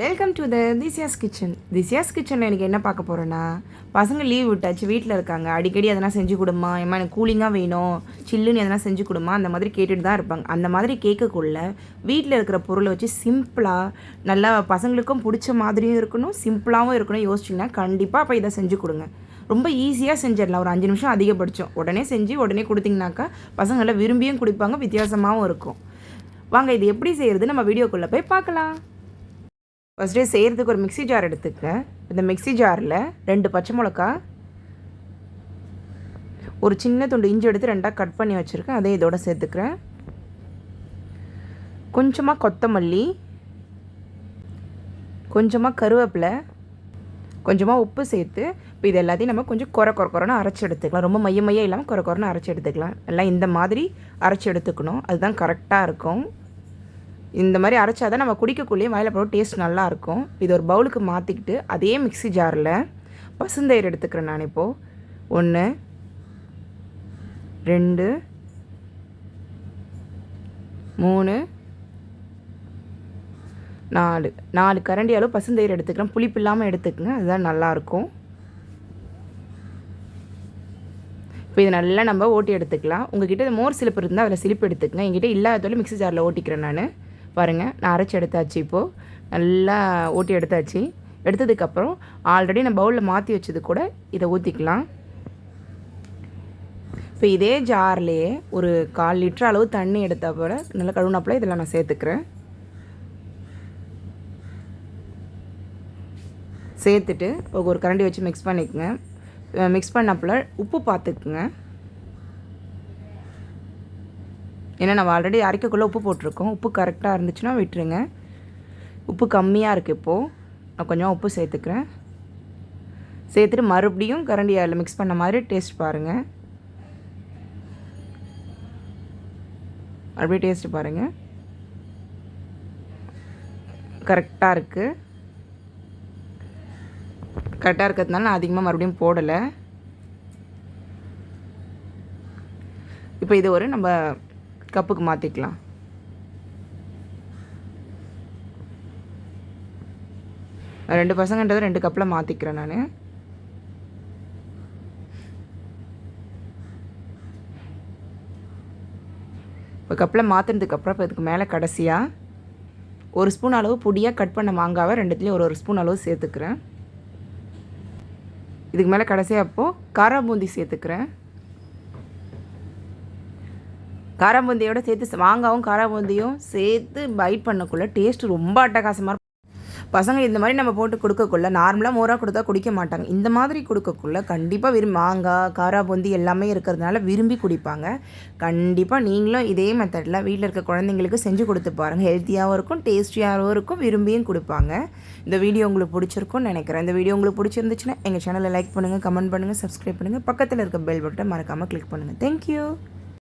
Welcome to the திசியாஸ் kitchen திசியாஸ் கிச்சனில் எனக்கு என்ன பார்க்க போகிறேன்னா பசங்க லீவ் விட்டாச்சு வீட்டில் இருக்காங்க. அடிக்கடி எதனா செஞ்சு கொடுமா ஏமா எனக்கு கூலிங்காக வேணும் சில்லுன்னு எதனா செஞ்சு கொடுமா அந்த மாதிரி கேட்டுட்டு தான் இருப்பாங்க. அந்த மாதிரி கேட்கக்குள்ள வீட்டில் இருக்கிற பொருளை வச்சு சிம்பிளாக நல்லா பசங்களுக்கும் பிடிச்ச மாதிரியும் இருக்கணும் சிம்பிளாகவும் இருக்கணும். யோசிச்சிங்கன்னா கண்டிப்பாக அப்போ இதை செஞ்சு கொடுங்க. ரொம்ப ஈஸியாக செஞ்சிடலாம். ஒரு அஞ்சு நிமிஷம் அதிகபட்சம். உடனே செஞ்சு உடனே கொடுத்தீங்கனாக்கா பசங்களை விரும்பியும் குடிப்பாங்க வித்தியாசமாகவும் இருக்கும். வாங்க இது எப்படி செய்கிறது நம்ம வீடியோக்குள்ளே போய் பார்க்கலாம். ஃபஸ்ட்டே செய்கிறதுக்கு ஒரு மிக்ஸி ஜார் எடுத்துக்கங்க. இந்த மிக்ஸி ஜாரில் ரெண்டு பச்சை மிளகா ஒரு சின்ன துண்டு இஞ்சி எடுத்து ரெண்டாக கட் பண்ணி வச்சுருக்கேன். அதே இதோட சேர்த்துக்கிறேன். கொஞ்சமாக கொத்தமல்லி கொஞ்சமாக கருவேப்பிலை கொஞ்சமாக உப்பு சேர்த்து இப்போ இது எல்லாத்தையும் நம்ம கொஞ்சம் குறை குறை குறைன்னு அரைச்சி எடுத்துக்கலாம். ரொம்ப மைய மையம் இல்லாமல் குறை குறைன்னு அரைச்சி எடுத்துக்கலாம். எல்லாம் இந்த மாதிரி அரைச்சி எடுத்துக்கணும். அதுதான் கரெக்டாக இருக்கும். இந்த மாதிரி அரைச்சா தான் நம்ம குடிக்கக்குள்ளேயே வாயில் போட டேஸ்ட் நல்லாயிருக்கும். இது ஒரு பவுலுக்கு மாற்றிக்கிட்டு அதே மிக்ஸி ஜாரில் பசுந்தயிர் எடுத்துக்கிறேன் நான் இப்போது ஒன்று ரெண்டு மூணு நாலு. நாலு கரண்டி அளவு பசுந்தயிர் எடுத்துக்கிறேன். புளிப்பு இல்லாமல் எடுத்துக்கங்க அதுதான் நல்லாயிருக்கும். இப்போ இது நல்லா நம்ம ஓட்டி எடுத்துக்கலாம். உங்ககிட்ட மோர் சிலிப்பு இருந்தால் அதில் சிலிப்பு எடுத்துக்கங்க. என்கிட்ட இல்லாததால மிக்ஸி ஜாரில் ஓட்டிக்கிறேன் நான். பாருங்கள் நான் அரைச்சி எடுத்தாச்சு இப்போது நல்லா ஓட்டி எடுத்தாச்சு. எடுத்ததுக்கப்புறம் ஆல்ரெடி நான் பவுலில் மாற்றி வச்சது கூட இதை ஊற்றிக்கலாம் இப்போ இதே ஜார்லேயே ஒரு கால் லிட்டர் அளவு தண்ணி எடுத்த போல நல்லா கழுவுனாப்பில் இதெல்லாம் நான் சேர்த்துக்கிறேன். சேர்த்துட்டு ஒரு கரண்டி வச்சு மிக்ஸ் பண்ணிக்கோங்க. மிக்ஸ் பண்ணப்பில் உப்பு பார்த்துக்குங்க. ஏன்னா நம்ம ஆல்ரெடி அரைக்கக்குள்ளே உப்பு போட்டிருக்கோம். உப்பு கரெக்டாக இருந்துச்சுன்னா விட்டுருங்க. உப்பு கம்மியாக இருக்குது இப்போது நான் கொஞ்சம் உப்பு சேர்த்துக்கிறேன். சேர்த்துட்டு மறுபடியும் கரண்டி அதில் மிக்ஸ் பண்ண மாதிரி டேஸ்ட் பாருங்கள் அப்படியே டேஸ்ட் பாருங்கள் கரெக்டாக இருக்குது கரெக்டாக இருக்கிறதுனால நான் அதிகமாக மறுபடியும் போடலை. இப்போ இது ஒரு நம்ம கப்புக்கு மாற்றிக்கலாம் ரெண்டு பசங்கன்றது ரெண்டு கப்பில் மாற்றிக்கிறேன் நான். இப்போ கப்பில் மாற்றினதுக்கப்புறம் இப்போ இதுக்கு மேலே கடைசியாக ஒரு ஸ்பூன் அளவு பொடியாக கட் பண்ண மாங்காவை ரெண்டுத்துலேயும் ஒரு ஒரு ஸ்பூன் அளவு சேர்த்துக்கிறேன். இதுக்கு மேலே கடைசியாக அப்போது காரா பூந்தி சேர்த்துக்கிறேன். காராபூந்தியோட சேர்த்து மாங்காவும் காராபூந்தியும் சேர்த்து பைட் பண்ணக்குள்ளே டேஸ்ட் ரொம்ப அட்டகாசமாக இருக்கும். பசங்க இந்த மாதிரி நம்ம போட்டு கொடுக்கக்குள்ள நார்மலாக மோராக கொடுத்தா குடிக்க மாட்டாங்க. இந்த மாதிரி கொடுக்கக்குள்ள கண்டிப்பாக விரும்பி மாங்காய் காராபூந்தி எல்லாமே இருக்கிறதுனால விரும்பி குடிப்பாங்க. கண்டிப்பாக நீங்களும் இதே மெத்தடில் வீட்டில் இருக்க குழந்தைங்களுக்கு செஞ்சு கொடுத்து பாருங்கள் ஹெல்த்தியாகவும் இருக்கும் டேஸ்டியாகவும் இருக்கும் விரும்பியும் கொடுப்பாங்க. இந்த வீடியோ உங்களுக்கு பிடிச்சிருக்கும்னு நினைக்கிறேன். இந்த வீடியோ உங்களுக்கு பிடிச்சிருந்துச்சுன்னா எங்கள் சேனலை லைக் பண்ணுங்கள் கமெண்ட் பண்ணுங்கள் சப்ஸ்கிரைப் பண்ணுங்கள் பக்கத்தில் இருக்க பெல் பட்டனை மறக்காமல் கிளிக் பண்ணுங்கள் தேங்க்யூ